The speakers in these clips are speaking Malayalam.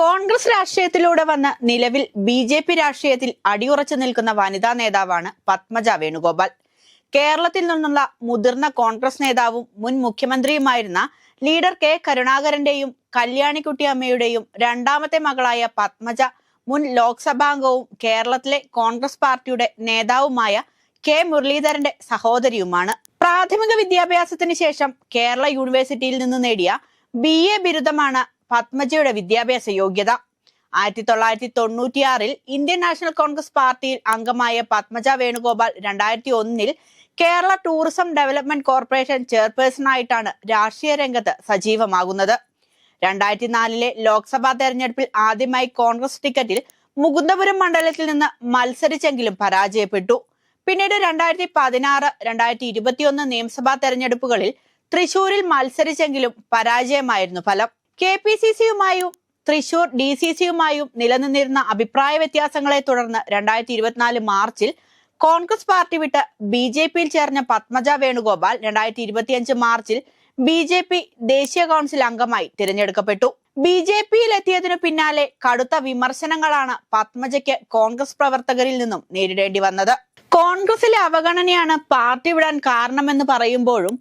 കോൺഗ്രസ് രാഷ്ട്രീയത്തിലൂടെ വന്ന് നിലവിൽ ബി ജെ പി രാഷ്ട്രീയത്തിൽ അടിയുറച്ചു നിൽക്കുന്ന വനിതാ നേതാവാണ് പത്മജ വേണുഗോപാൽ. കേരളത്തിൽ നിന്നുള്ള മുതിർന്ന കോൺഗ്രസ് നേതാവും മുൻ മുഖ്യമന്ത്രിയുമായിരുന്ന ലീഡർ കെ കരുണാകരന്റെയും കല്യാണിക്കുട്ടി അമ്മയുടെയും രണ്ടാമത്തെ മകളായ പത്മജ മുൻ ലോക്സഭാംഗവും കേരളത്തിലെ കോൺഗ്രസ് പാർട്ടിയുടെ നേതാവുമായ കെ മുരളീധരന്റെ സഹോദരിയുമാണ്. പ്രാഥമിക വിദ്യാഭ്യാസത്തിന് ശേഷം കേരള യൂണിവേഴ്സിറ്റിയിൽ നിന്ന് നേടിയ ബി എ ബിരുദമാണ് പത്മജയുടെ വിദ്യാഭ്യാസ യോഗ്യത. ആയിരത്തി തൊള്ളായിരത്തി തൊണ്ണൂറ്റിയാറിൽ ഇന്ത്യൻ നാഷണൽ കോൺഗ്രസ് പാർട്ടിയിൽ അംഗമായ പത്മജ വേണുഗോപാൽ രണ്ടായിരത്തി ഒന്നിൽ കേരള ടൂറിസം ഡെവലപ്മെന്റ് കോർപ്പറേഷൻ ചെയർപേഴ്സണായിട്ടാണ് രാഷ്ട്രീയ രംഗത്ത് സജീവമാകുന്നത്. രണ്ടായിരത്തി നാലിലെ ലോക്സഭാ തെരഞ്ഞെടുപ്പിൽ ആദ്യമായി കോൺഗ്രസ് ടിക്കറ്റിൽ മുകുന്ദപുരം മണ്ഡലത്തിൽ നിന്ന് മത്സരിച്ചെങ്കിലും പരാജയപ്പെട്ടു. പിന്നീട് രണ്ടായിരത്തി പതിനാറ് രണ്ടായിരത്തി ഇരുപത്തിയൊന്ന് നിയമസഭാ തെരഞ്ഞെടുപ്പുകളിൽ തൃശൂരിൽ മത്സരിച്ചെങ്കിലും പരാജയമായിരുന്നു ഫലം. കെ പി സി സിയുമായും തൃശൂർ ഡി സി സിയുമായും നിലനിന്നിരുന്ന അഭിപ്രായ വ്യത്യാസങ്ങളെ തുടർന്ന് രണ്ടായിരത്തി ഇരുപത്തിനാല് മാർച്ചിൽ കോൺഗ്രസ് പാർട്ടി വിട്ട് ബി ജെ പിയിൽ ചേർന്ന പത്മജ വേണുഗോപാൽ രണ്ടായിരത്തി ഇരുപത്തിയഞ്ച് മാർച്ചിൽ ബി ജെ പി ദേശീയ കൗൺസിൽ അംഗമായി തിരഞ്ഞെടുക്കപ്പെട്ടു. ബി ജെ പിയിൽ എത്തിയതിനു പിന്നാലെ കടുത്ത വിമർശനങ്ങളാണ് പത്മജയ്ക്ക് കോൺഗ്രസ് പ്രവർത്തകരിൽ നിന്നും നേരിടേണ്ടി വന്നത്. കോൺഗ്രസിലെ അവഗണനയാണ് പാർട്ടി വിടാൻ കാരണമെന്ന് പറയുമ്പോഴും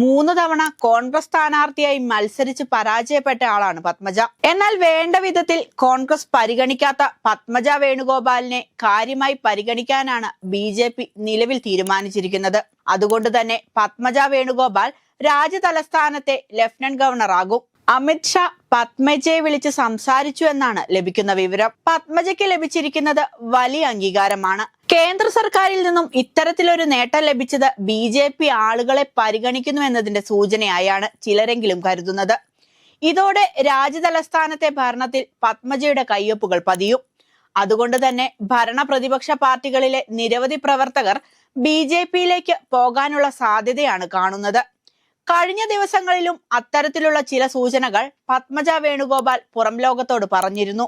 മൂന്ന് തവണ കോൺഗ്രസ് സ്ഥാനാർത്ഥിയായി മത്സരിച്ച് പരാജയപ്പെട്ട ആളാണ് പത്മജ. എന്നാൽ വേണ്ട വിധത്തിൽ കോൺഗ്രസ് പരിഗണിക്കാത്ത പത്മജ വേണുഗോപാലിനെ കാര്യമായി പരിഗണിക്കാനാണ് ബി നിലവിൽ തീരുമാനിച്ചിരിക്കുന്നത്. അതുകൊണ്ട് തന്നെ പത്മജ വേണുഗോപാൽ രാജ്യതലസ്ഥാനത്തെ ലഫ്റ്റനന്റ് ഗവർണർ ആകും അമിത് ഷാ പത്മജയെ വിളിച്ച് സംസാരിച്ചു എന്നാണ് ലഭിക്കുന്ന വിവരം. പത്മജയ്ക്ക് ലഭിച്ചിരിക്കുന്നത് വലിയ അംഗീകാരമാണ്. കേന്ദ്ര സർക്കാരിൽ നിന്നും ഇത്തരത്തിലൊരു നേട്ടം ലഭിച്ചത് ബി ജെ പി ആളുകളെ പരിഗണിക്കുന്നു എന്നതിന്റെ സൂചനയായാണ് ചിലരെങ്കിലും കരുതുന്നത്. ഇതോടെ രാജ്യതലസ്ഥാനത്തെ ഭരണത്തിൽ പത്മജയുടെ കയ്യൊപ്പുകൾ പതിയും. അതുകൊണ്ട് തന്നെ ഭരണ പ്രതിപക്ഷ പാർട്ടികളിലെ നിരവധി പ്രവർത്തകർ ബി ജെ പിയിലേക്ക് പോകാനുള്ള സാധ്യതയാണ് കാണുന്നത്. കഴിഞ്ഞ ദിവസങ്ങളിലും അത്തരത്തിലുള്ള ചില സൂചനകൾ പത്മജ വേണുഗോപാൽ പുറം ലോകത്തോട് പറഞ്ഞിരുന്നു.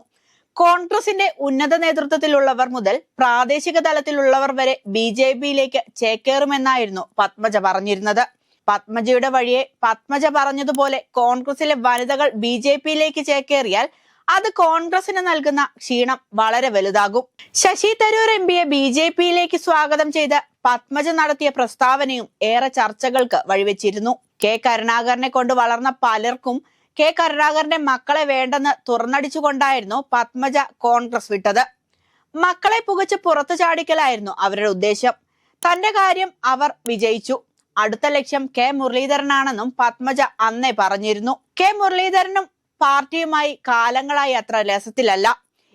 കോൺഗ്രസിന്റെ ഉന്നത നേതൃത്വത്തിലുള്ളവർ മുതൽ പ്രാദേശിക തലത്തിലുള്ളവർ വരെ ബി ജെ പിയിലേക്ക് ചേക്കേറുമെന്നായിരുന്നു പത്മജ പറഞ്ഞിരുന്നത്. പത്മജയുടെ വഴിയെ പത്മജ പറഞ്ഞതുപോലെ കോൺഗ്രസിലെ വനിതകൾ ബി ജെ പിയിലേക്ക് ചേക്കേറിയാൽ അത് കോൺഗ്രസിന് നൽകുന്ന ക്ഷീണം വളരെ വലുതാകും. ശശി തരൂർ എം പിയെ ബി ജെ പിയിലേക്ക് സ്വാഗതം ചെയ്ത് പത്മജ നടത്തിയ പ്രസ്താവനയും ഏറെ ചർച്ചകൾക്ക് വഴിവെച്ചിരുന്നു. കെ കരുണാകരനെ കൊണ്ട് വളർന്ന പലർക്കും കെ കരുണാകരന്റെ മക്കളെ വേണ്ടെന്ന് തുറന്നടിച്ചുകൊണ്ടായിരുന്നു പത്മജ കോൺഗ്രസ് വിട്ടത്. മക്കളെ പുകച്ച് പുറത്തു ചാടിക്കലായിരുന്നു അവരുടെ ഉദ്ദേശം. തന്റെ കാര്യം അവർ വിജയിച്ചു. അടുത്ത ലക്ഷ്യം കെ മുരളീധരനാണെന്നും പത്മജ അന്നേ പറഞ്ഞിരുന്നു. കെ മുരളീധരനും പാർട്ടിയുമായി കാലങ്ങളായി അത്ര രസത്തിലല്ല.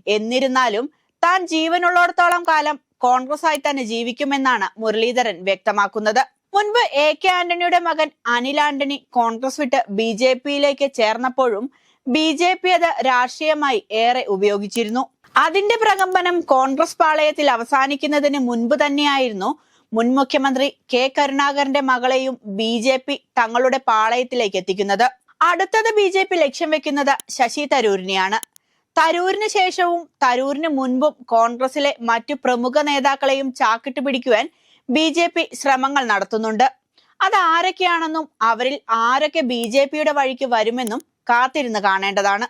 എന്നിരുന്നാലും താൻ ജീവനുള്ളിടത്തോളം കാലം കോൺഗ്രസ് ആയി തന്നെ ജീവിക്കുമെന്നാണ് മുരളീധരൻ വ്യക്തമാക്കുന്നത്. മുൻപ് എ കെ ആന്റണിയുടെ മകൻ അനിൽ ആന്റണി കോൺഗ്രസ് വിട്ട് ബി ജെ പിയിലേക്ക് ചേർന്നപ്പോഴും ബി ജെ പി അത് രാഷ്ട്രീയമായി ഏറെ ഉപയോഗിച്ചിരുന്നു. അതിന്റെ പ്രകമ്പനം കോൺഗ്രസ് പാളയത്തിൽ അവസാനിക്കുന്നതിന് മുൻപ് തന്നെയായിരുന്നു. മുൻ മുഖ്യമന്ത്രി കെ കരുണാകരന്റെ മകളെയും ബി ജെ പി തങ്ങളുടെ പാളയത്തിലേക്ക് എത്തിക്കുന്നത്. അടുത്തത് ബി ജെ പി ലക്ഷ്യം വെക്കുന്നത് ശശി തരൂരിനെയാണ്. തരൂരിന് ശേഷവും തരൂരിന് മുൻപും കോൺഗ്രസിലെ മറ്റു പ്രമുഖ നേതാക്കളെയും ചാക്കിട്ട് പിടിക്കുവാൻ ബി ജെ പി ശ്രമങ്ങൾ നടത്തുന്നുണ്ട്. അത് ആരൊക്കെയാണെന്നും അവരിൽ ആരൊക്കെ ബി ജെ പിയുടെ വഴിക്ക് വരുമെന്നും കാത്തിരുന്ന് കാണേണ്ടതാണ്.